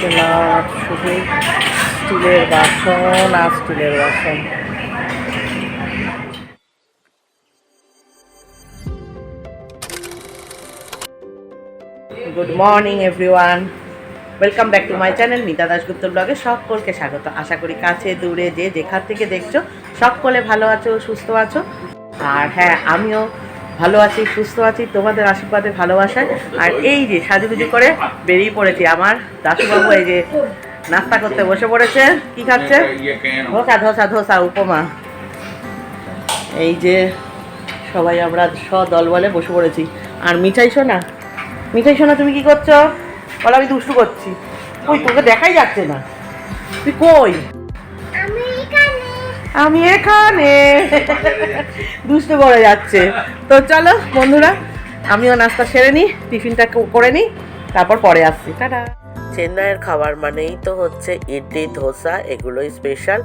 Plus শুধু স্টিলের বাসন আর স্টিলের বাসন। Good morning everyone welcome back to my channel Mita Dasgupta ব্লগে সকলকে স্বাগত। আশা করি কাছে, দূরে, যে যেখান থেকে দেখছ, সকলে ভালো আছো, সুস্থ আছো। আর হ্যাঁ আমিও ভালো আছি, সুস্থ আছি, তোমাদের আশীর্বাদে, ভালোবাসায়। আর এই যে সাজুগুজু করে বেরিয়ে পড়েছি, আমার দাসুবাবু এই যে নাস্তা করতে বসে পড়েছে। কি খাচ্ছে? ধোসা ধোসা ধোসা, উপমা। এই যে সবাই আমরা সদল বলে বসে পড়েছি। আর মিঠাই শোনা মিঠাই শোনা তুমি কি করছ? বলো, আমি দুষ্টু করছি। ওই, তোকে দেখাই যাচ্ছে না। তুই কই? আমি এখানে। দুষ্টু করে যাচ্ছে। তো চলো বন্ধুরা আমিও নাস্তা সেরে নিই টিফিনটা করে নিই তারপর পরে আসছি। টাটা। চেন্নাইয়ের খাবার মানেই তো হচ্ছে ইডলি ধোসা এগুলোই স্পেশাল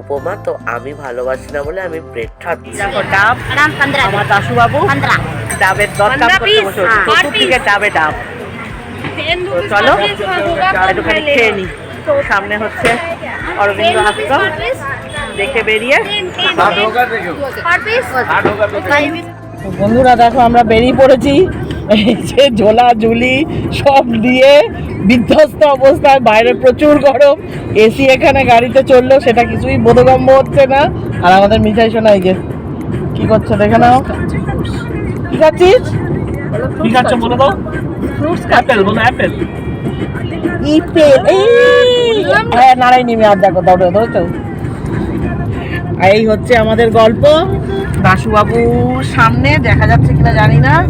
উপমা তো আমি ভালোবাসি না বলে আমি ব্রেড খাচ্ছি। ডাব আমার দাসুবাবু 15. ডাবের দরকার করতে বসে। চতুর্দিকে ডাবে ডাব। চলো একটুখানি খেয়ে নি। সামনে হচ্ছে অরবিন্দ হাসপাতাল দেখে বেরিয়ে বন্ধুরা দেখো আমরা বেরিয়ে পড়েছি। এই যে ঝোলা ঝুলি সব দিয়ে বিধ্বস্ত অবস্থায় বাইরে প্রচুর গরম। এসি এখানে গাড়িতে চলল সেটা কিছুই বোধগম্য হচ্ছে না। আর আমাদের মিঠাই শোনাই যে কি করছ দেখে নাও। কি খাচ্ছিস? কি খাচ্ছ বলে দাও অ্যাপেল বলো অ্যাপেল ইপেল এই হ্যাঁ নারাই নিমে আর দেখো দৌড়ে ধরেছো এই হচ্ছে আমাদের গল্প। দাশুবাবুর সামনে, দেখা যাচ্ছে কিনা জানি না।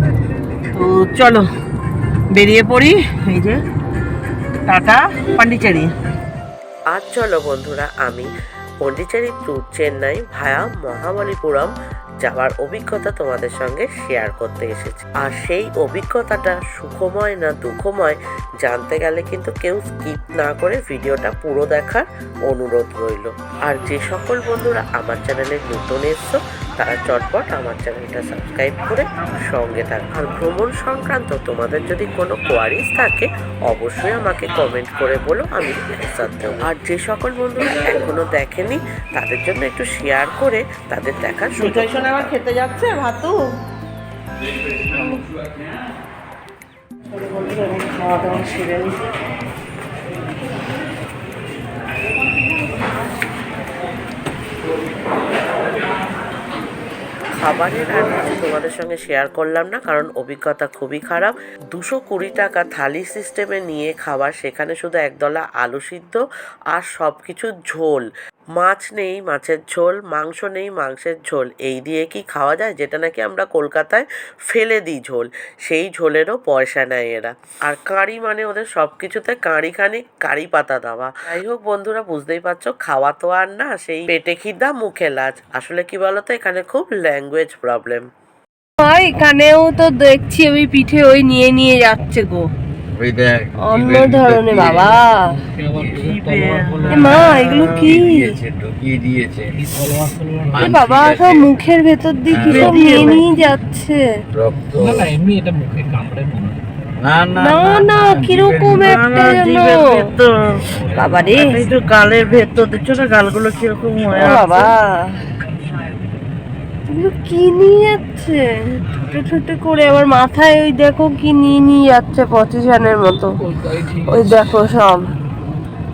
তো চলো, বেরিয়ে পড়ি। এই যে, টাটা, পান্ডিচেরি। আর চলো বন্ধুরা, আমি পন্ডিচেরি টু চেন্নাই ভায়া মহাবলীপুরম যাওয়ার অভিজ্ঞতা তোমাদের সঙ্গে শেয়ার করতে এসেছি। আর সেই অভিজ্ঞতাটা সুখময় না দুঃখময়, জানতে গেলে কিন্তু কেউ স্কিপ না করে ভিডিওটা পুরো দেখার অনুরোধ রইল। আর যে সকল বন্ধুরা আমার চ্যানেলে নতুন এসছো, তারা চটপট আমার চ্যানেলটা সাবস্ক্রাইব করে সঙ্গে থাক। আর ভ্রমণ সংক্রান্ত তোমাদের যদি কোনো কোয়ারিজ থাকে, অবশ্যই আমাকে কমেন্ট করে বলো, আমি অ্যান্সার দেবো। আর যে সকল বন্ধুরা এখনও দেখেনি, তাদের জন্য একটু শেয়ার করে তাদের দেখার সুযোগ আবার খেতে যাচ্ছে, ভাতু? খাবারের কিছু তোমাদের সঙ্গে শেয়ার করলাম না, কারণ অভিজ্ঞতা খুবই খারাপ। দুশো কুড়ি টাকা থালি সিস্টেমে নিয়ে খাবার, সেখানে শুধু একদলা আলু সিদ্ধ আর সব কিছু ঝোল। মাছ নেই, মাছের ঝোল, মাংস নেই, মাংসের ঝোল। এই দিয়ে কি খাওয়া যায়? যেটা নাকি আমরা কলকাতায় ফেলে দিই ঝোল। সেই ঝোলেরও পয়সা নেয় এরা। আর কাঁড়ি মানে ওদের সব কিছুতে কাঁড়ি খানি কারি পাতা দেওয়া। যাই হোক বন্ধুরা, বুঝতেই পারছ, খাওয়া তো আর না, সেই পেটে খিদা, মুখে লাজ। আসলে কি বলতো, এখানে খুব ল্যাঙ্গুয়েজ প্রবলেম এখানেও তো দেখছি, ওই পিঠে ওই নিয়ে নিয়ে যাচ্ছে গো। অন্য ধরনের বাবা। মা এগুলো কি ঢুকিয়ে দিয়েছে। বাবা সব মুখের ভেতর দিয়ে কি সব নিয়ে নিয়ে যাচ্ছে। না না এমনি এটা মুখে কামড়ে না না না না কীরকম একটা বাবা রে একটু গালের ভেতর দেখছ না গালগুলো কীরকম হয়ে বাবা। এগুলো কি নিয়ে যাচ্ছে? ছোট ছোট করে আবার মাথায় ওই দেখো কি নিয়ে নিয়ে যাচ্ছে পজিশনের মতো। ওই দেখো সব।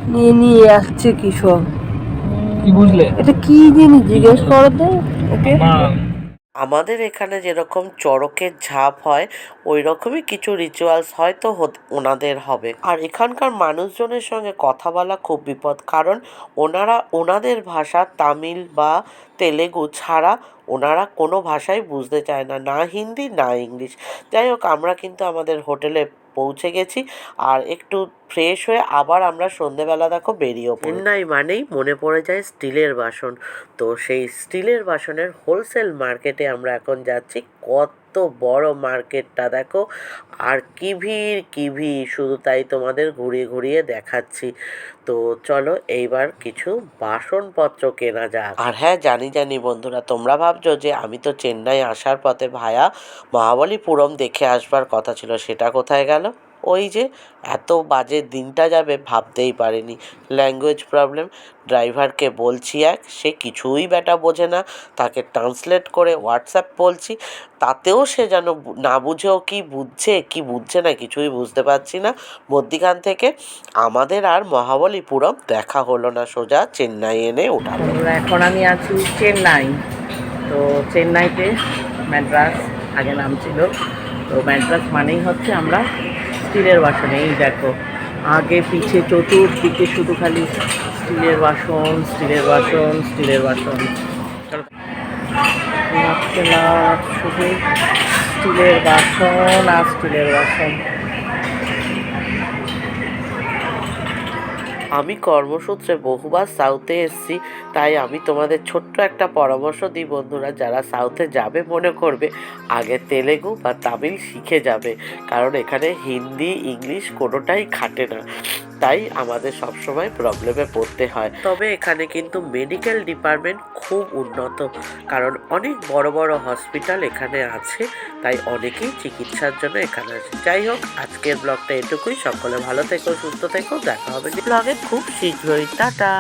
নিয়ে নিয়ে যাচ্ছে কি সব। কি বুঝলে? এটা কি জিনিস? জিজ্ঞেস করো তো ওকে। আমাদের এখানে যেরকম চড়কের ঝাঁপ হয় ওই রকমই কিছু রিচুয়ালস হয়তো ওনাদের হবে। আর এখানকার মানুষজনের সঙ্গে কথা বলা খুব বিপদ, কারণ ওনারা, ওনাদের ভাষা তামিল বা তেলেগু ছাড়া ওনারা কোনো ভাষাই বুঝতে চায় না না হিন্দি, না ইংলিশ। যাই হোক, আমরা কিন্তু আমাদের হোটেলে পৌঁছে গেছি। আর একটু ফ্রেশ হয়ে আবার আমরা সন্ধেবেলা দেখো বেরিয়েও চেন্নাই মানেই মনে পড়ে যায় স্টিলের বাসন। তো সেই স্টিলের বাসনের হোলসেল মার্কেটে আমরা এখন যাচ্ছি। কত বড় মার্কেটটা দেখো। আর কি ভিড় কি ভিড় শুধু তাই তোমাদের ঘুরিয়ে ঘুরিয়ে দেখাচ্ছি। তো চলো এইবার কিছু বাসনপত্র কেনা যাক। আর হ্যাঁ জানি জানি বন্ধুরা তোমরা ভাবছ যে আমি তো চেন্নাই আসার পথে ভায়া মহাবলীপুরম দেখে আসবার কথা ছিল সেটা কোথায় গেল? ওই যে এত বাজে দিনটা যাবে ভাবতেই পারিনি। ল্যাঙ্গুয়েজ প্রবলেম ড্রাইভারকে বলছি এক, সে কিছুই বেটা বোঝে না। তাকে ট্রান্সলেট করে হোয়াটসঅ্যাপ বলছি, তাতেও সে যেন না বুঝেও কি বুঝছে কি বুঝছে না, কিছুই বুঝতে পারছি না। মধ্যিখান থেকে আমাদের আর মহাবলীপুরম দেখা হলো না সোজা, চেন্নাই এনে ওঠালো এখন আমি আছি চেন্নাই। তো চেন্নাইতে ম্যাড্রাস আগে নাম ছিল। তো ম্যাড্রাস মানেই হচ্ছে আমরা স্টিলের বাসন, এই দেখো। আগে, পিছে, চতুর্দিকে শুধু খালি স্টিলের বাসন স্টিলের বাসন স্টিলের বাসন। শুধু স্টিলের বাসন আর স্টিলের বাসন। আমি কর্মসূত্রে বহুবার সাউথে এসেছি, তাই আমি তোমাদের ছোট্ট একটা পরামর্শ দিই বন্ধুরা, যারা সাউথে যাবে মনে করবে, আগে তেলেগু বা তামিল শিখে যাবে, কারণ এখানে হিন্দি, ইংলিশ কোনোটাই খাটে না। তাই আমাদের সবসময় প্রবলেমে পড়তে হয়। তবে এখানে কিন্তু মেডিকেল ডিপার্টমেন্ট খুব উন্নত কারণ অনেক বড় বড় হসপিটাল এখানে আছে তাই অনেকেই চিকিৎসার জন্য এখানে আছে। যাই হোক আজকের ব্লগটা এটুকুই। সকলে ভালো থেকো সুস্থ থেকো দেখা হবে ব্লগে খুব শীঘ্রই। টাটা!